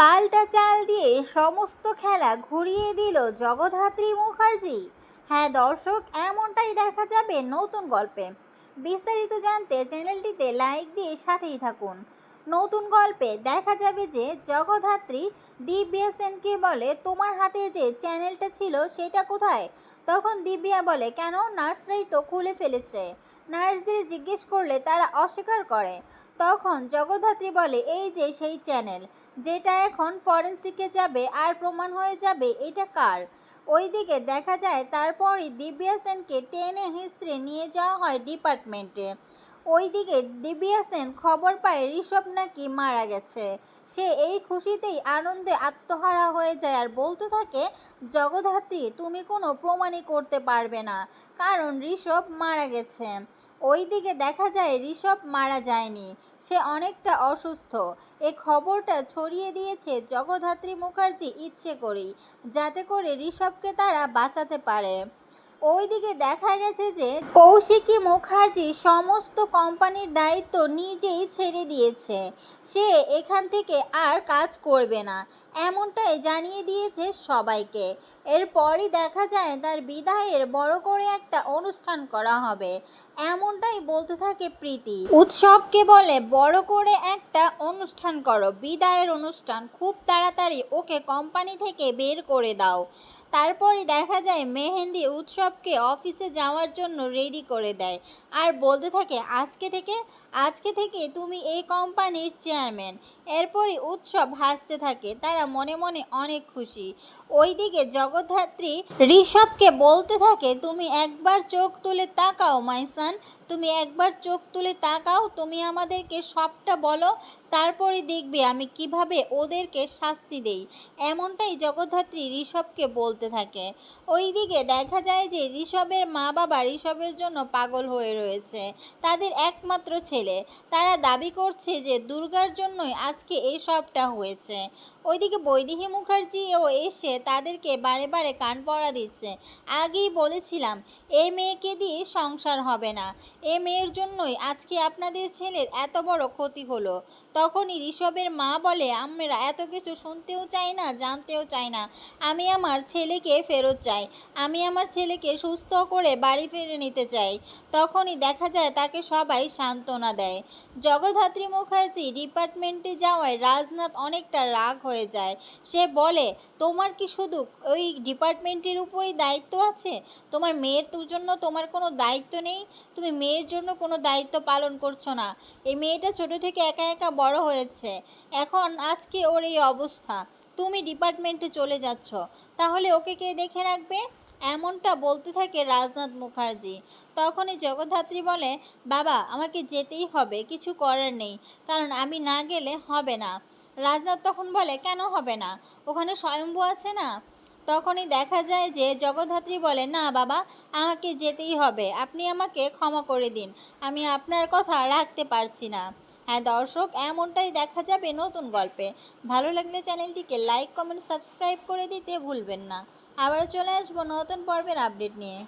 পাল্টা চাল দিয়ে সমস্ত খেলা ঘুরিয়ে দিল জগদ্ধাত্রী মুখার্জি। হ্যাঁ দর্শক, এমনটাই দেখা যাবে নতুন গল্পে। বিস্তারিত জানতে চ্যানেলটিতে লাইক দিয়ে সাথেই থাকুন। নতুন গল্পে দেখা যাবে যে জগদ্ধাত্রী দিব্যা সেনকে বলে, তোমার হাতের যে চ্যানেলটা ছিল সেটা কোথায়? তখন দিব্যা বলে, কেন? নার্সরাই তো খুলে ফেলেছে। নার্সদের জিজ্ঞেস করলে তারা অস্বীকার করে। তখন জগদ্ধাত্রী বলে, এই যে সেই চ্যানেল, যেটা এখন ফরেন্সিকে যাবে আর প্রমাণ হয়ে যাবে, এটা কার? ওইদিকে দেখা যায়, তারপরই দিব্যা সেনকে টেনে হিস্ট্রি নিয়ে যাওয়া হয় ডিপার্টমেন্টে। ওইদিকে দিব্যা সেন খবর পায় ঋষভ নাকি মারা গেছে। সে এই খুশিতেই আনন্দে আত্মহারা হয়ে যায় আর বলতে থাকে, জগদ্ধাত্রী, তুমি কোনো প্রমাণই করতে পারবে না, কারণ ঋষভ মারা গেছে। ওইদিকে দেখা যায় ঋষভ মারা যায়নি, সে অনেকটা অসুস্থ। এ খবরটা ছড়িয়ে দিয়েছে জগদ্ধাত্রী মুখার্জি ইচ্ছে করেই, যাতে করে ঋষভকে তারা বাঁচাতে পারে। ওইদিকে দেখা গেছে যে কৌশিকী মুখার্জি সমস্ত কোম্পানির দায়িত্ব নিজেই ছেড়ে দিয়েছে। সে এখান থেকে আর কাজ করবে না, এমনটাই জানিয়ে দিয়েছে সবাইকে। এরপরই দেখা যায় তার বিদায়ের বড় করে একটা অনুষ্ঠান করা হবে। এমনটাই বলতে থাকে প্রীতি। উৎসবকে বলে বড় করে একটা অনুষ্ঠান করো। বিদায়ের অনুষ্ঠান খুব তাড়াতাড়ি ওকে কোম্পানি থেকে বের করে দাও। তারপরে দেখা যায় মেহেন্দি উৎসবকে অফিসে যাওয়ার জন্য রেডি করে দেয়। আর বলতে থাকে, আজকে থেকে আজকে থেকে তুমি এই কোম্পানির চেয়ারম্যান। এরপরই উৎসব হাসতে থাকে, তারা মনে মনে অনেক খুশি। ওইদিকে জগদ্ধাত্রী ঋষভকে বলতে থাকে, তুমি একবার চোখ তুলে তাকাও মাইসান তুমি একবার চোখ তুলে তাকাও, তুমি আমাদেরকে সবটা বলো, তারপরে দেখবে আমি কীভাবে ওদেরকে শাস্তি দেই। এমনটাই জগদ্ধাত্রী ঋষভকে বলতে থাকে। ওইদিকে দেখা যায় যে ঋষভের মা বাবা ঋষভের জন্য পাগল হয়ে রয়েছে, তাদের একমাত্র ছেলে। তারা দাবি করছে যে দুর্গার জন্যই আজকে এই সবটা হয়েছে। ওইদিকে বৈদেহী মুখার্জিও এসে তাদেরকে বারে বারে কান পড়া দিচ্ছে। আগেই বলেছিলাম, এই মেয়েকে দিয়ে সংসার হবে না। এ মেয়ের জন্যই আজকে আপনাদের ছেলের এত বড় ক্ষতি হলো। তখনই ঋষভের মা বলে, আমরা এত কিছু শুনতেও চাই না, জানতেও চাই না। আমি আমার ছেলেকে ফেরত চাই। আমি আমার ছেলেকে সুস্থ করে বাড়ি ফিরে নিতে চাই। তখনই দেখা যায় তাকে সবাই সান্ত্বনা দেয়। জগদ্ধাত্রী মুখার্জি ডিপার্টমেন্টে যাওয়ায় রাজনাথ অনেকটা রাগ হয়ে যায়। সে বলে, তোমার কি শুধু ওই ডিপার্টমেন্টের উপরই দায়িত্ব আছে? তোমার মেয়ের তোর জন্য তোমার কোনো দায়িত্ব নেই। তুমি মেয়ের জন্য কোনো দায়িত্ব পালন করছ না। এই মেয়েটা ছোট থেকে একা একা বড় হয়েছে। এখন আজকে ওর এই অবস্থা। তুমি ডিপার্টমেন্টে চলে যাচ্ছ। তাহলে ওকে কে দেখে রাখবে? এমনটা বলতে থাকে রাজনাথ মুখার্জি। তখনই জগদ্ধাত্রী বলে, বাবা, আমাকে যেতেই হবে, কিছু করার নেই, কারণ আমি না গেলে হবে না। রাজনাথ তখন বলে, কেন হবে না? ওখানে স্বয়ম্ভু আছে না? তখনই দেখা যায় যে জগদ্ধাত্রী বলে, না বাবা, আমাকে যেতেই হবে। আপনি আমাকে ক্ষমা করে দিন। আমি আপনার কথা রাখতে পারছি না। হ্যাঁ দর্শক, এমনটাই দেখা যাবে নতুন গল্পে। ভালো লাগলে চ্যানেলটিকে লাইক, কমেন্ট, সাবস্ক্রাইব করে দিতে ভুলবেন না। আবার চলে আসব নতুন পর্বের আপডেট নিয়ে।